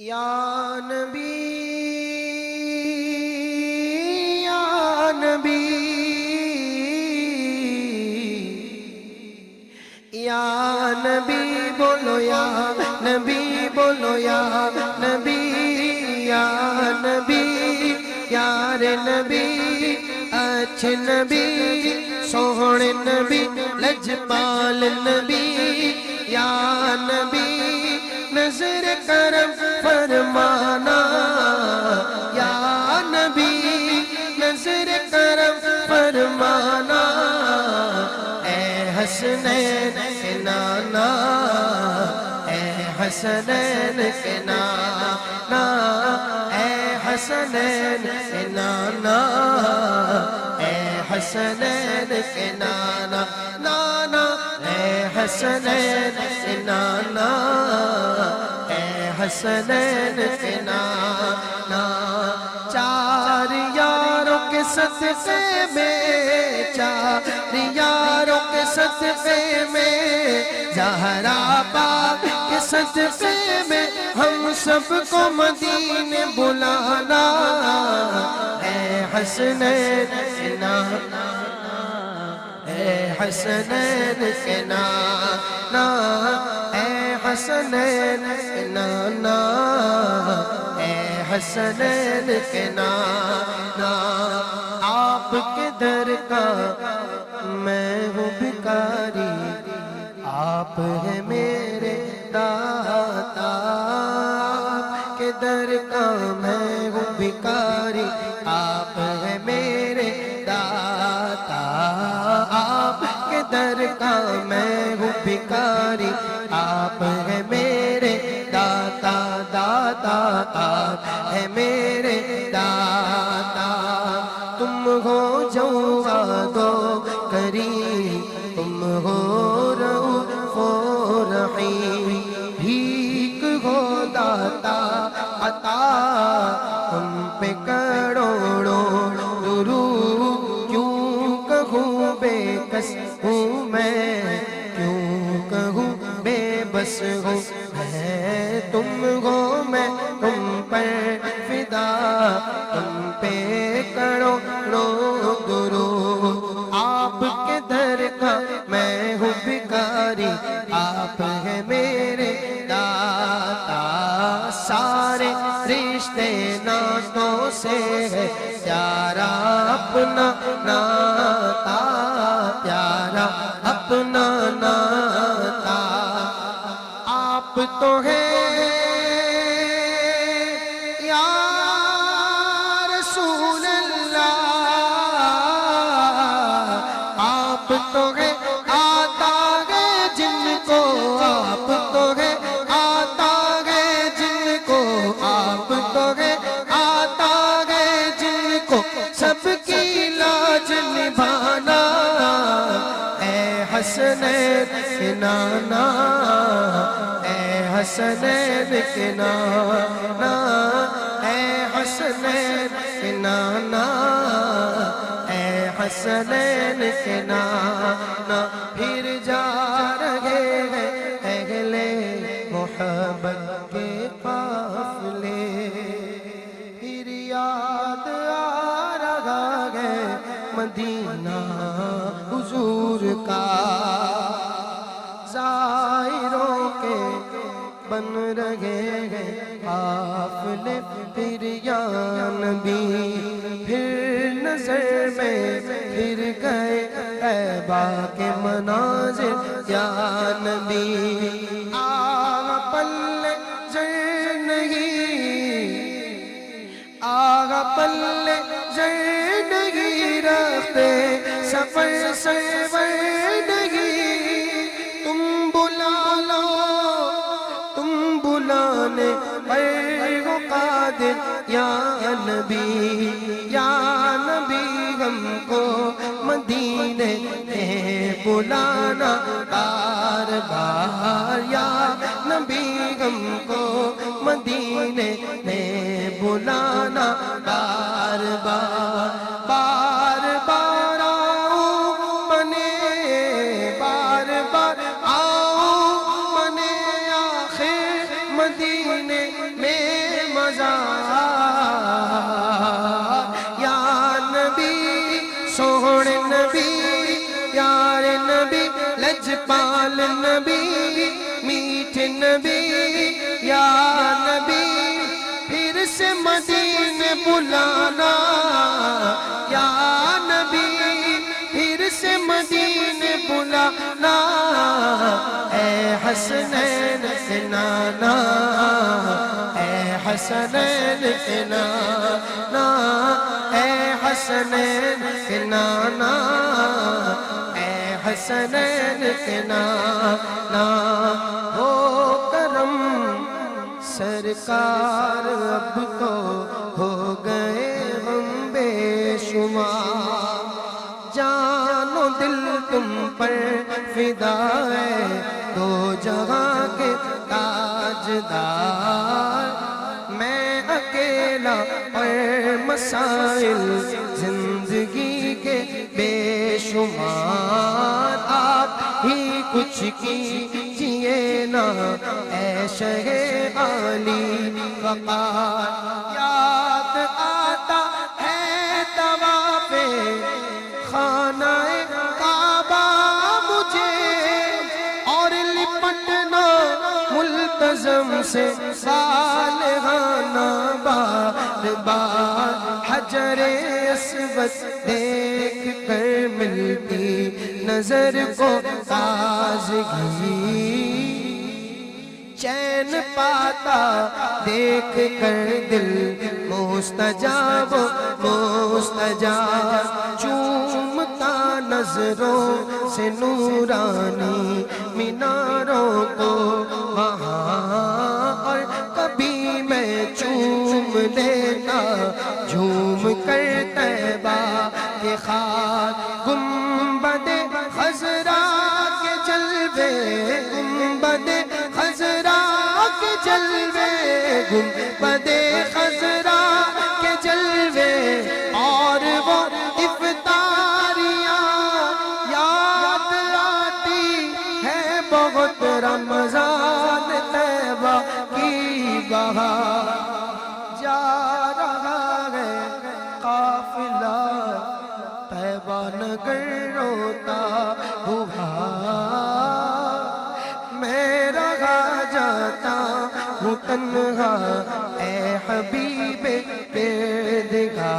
या नबी या नबी या नबी बोलो या नबी बोलो या नबी या नबी, यार नबी, अच्छे नबी सोहणे नबी, लजपाल नबी, या नबी नज़र करम फरमाना, या नबी, नज़र करम फरमाना ए हसनैन के नाना ए हसनैन के नाना ए हसनैन के नाना ए हसनैन के नाना नाना। हसनैन के नाना, ए हसनैन के नाना, चार यारों के सदक़े में चार यारों के सदक़े में जहरा बाग के सदक़े में, हम सबको मदीने बुलाना है हसनैन के नाना। हसनैन के नाना ए हसनैन के नाना ए हसनैन के नाना आपके दर का, मैं हूँ भिकारी आप है मेरे दाता। दर का, मैं का मैं हूँ भिकारी आप है मेरे दाता दाता आप दर मैं हूँ भिखारी, आप है मेरे दाता। सारे रिश्ते नातों से है, प्यारा अपना नाता, प्यारा अपना नाता। आप तो है हसनैन के नाना ए हसनैन के नाना ए हसनैन के नाना ए हसनैन के नाना फिर जा रहे हैं अगले मोहब्बत के काफिले। फिर याद आ रहा है मदीना का जायरों के बन रहे हैं काफिले फिर या नबी। फिर नज़र में फिर गए ऐबा के मनाजिर या नबी। आगा पल्ले जर नहीं आगा पल्ले जर नहीं या नबी या नबी हमको मदीने बुलाना बार बार या नबी हमको मदीने में बुलाना बुलाना। या नबी, फिर से मदीने बुलाना। ए हसनैन के नाना ए हसनैन के नाना ए हसनैन के नाना ए हसनैन के नाना। हो करम सरकार, अब तो पर फिदा है दो जहाँ के ताजदार। मैं अकेला पर मसाइल ज़िंदगी के बेशुमार। आप ही कुछ की कीजिए ना ऐशे आली वकार याद से सालहाना बार बार हजरे असवद देख कर मिलती नज़र को ताजगी चैन पाता देख कर दिल मोस्तजाब मोस्तजाब चूमता नज़रों से नूरानी, मीनारों को वहाँ। चूम लेता झूम कर तैबा के खाद गुम्बदे खजरा के जलवे गुम्बदे खजरा के जलवे गुम्बदे तैबा रोता हुआ मैं रहा जाता हूँ तन्हा ए हबीबे बेदगार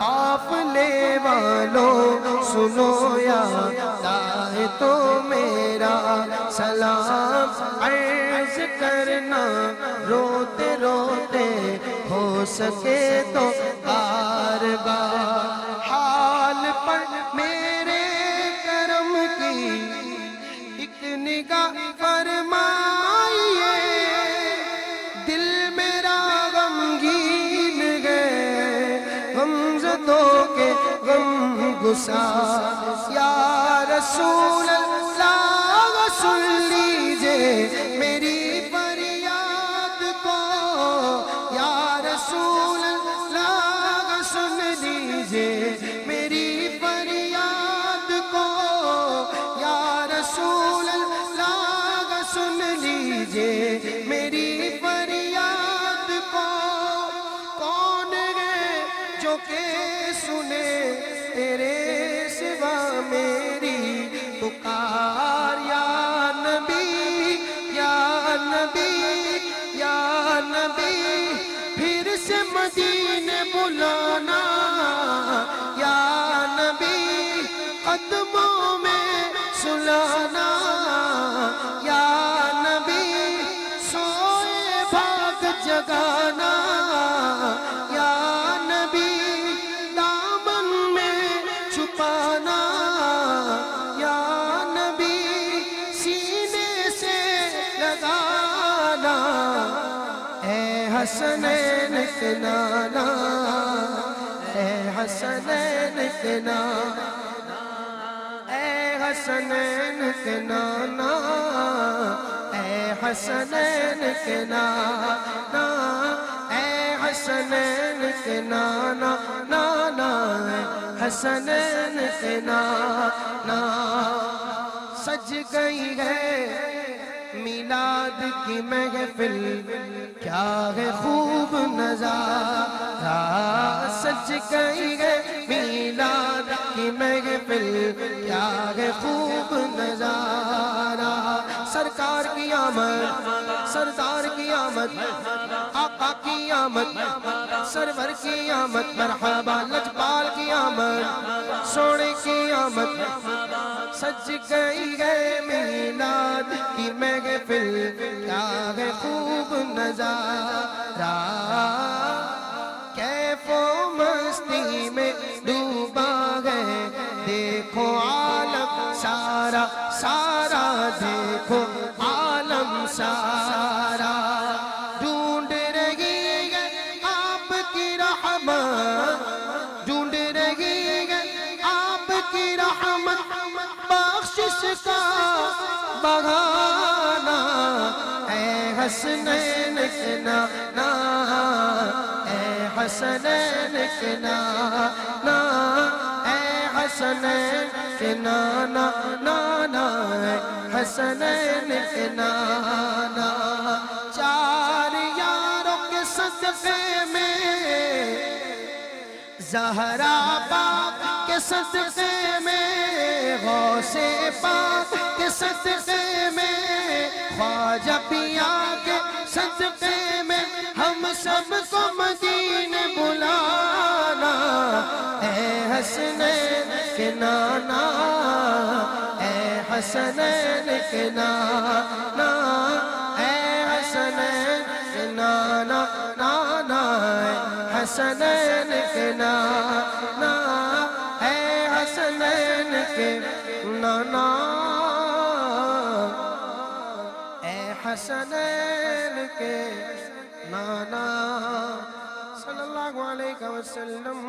काफले वालों, सुनो या दाए तो मेरा सलाम। अर्ज़ करना रोते रोते हो सके तो बार बार गमजदों के गम गुसा या रसूल अल्लाह सुन लीजिए से मदीने बुलाना हसनैन के नाना ए हसनैन के नाना ए हसनैन के नाना ए हसनैन के नाना ए हसनैन के नाना नाना हसनैन के नाना सज गई है मिलाद की महफिल, क्या है खूब नज़ारा सच गई है मिलाद की महफिल, क्या है खूब नज़ारा? सरकार की आमद, सरदार की आमद, आका की आमद सरवर की आमद, मरहबा लजपाल की आमद, सोने की आमद। सज गई है मीलाद की महफिल क्या है खूब नज़ारा। कैफो मस्ती में डूबा है, देखो आलम सारा सारा देखो। बहाना ऐ हसनैन के नाना ऐ हसनैन के नाना ऐ हसनैन के नाना नाना ऐ हसनैन के नाना चार यारों के सदक़े में जहरा पाक के सदक़े में गौसे पाक के सदक़े में ख्वाजा पिया के सदक़े में हम सबको मदीने बुलाना। ए हसनैन के नाना, ए हसनैन के नाना। हसनैन के नाना ए हसनैन के नाना। ए हसनैन के नाना सल्लल्लाहु अलैहि वसल्लम।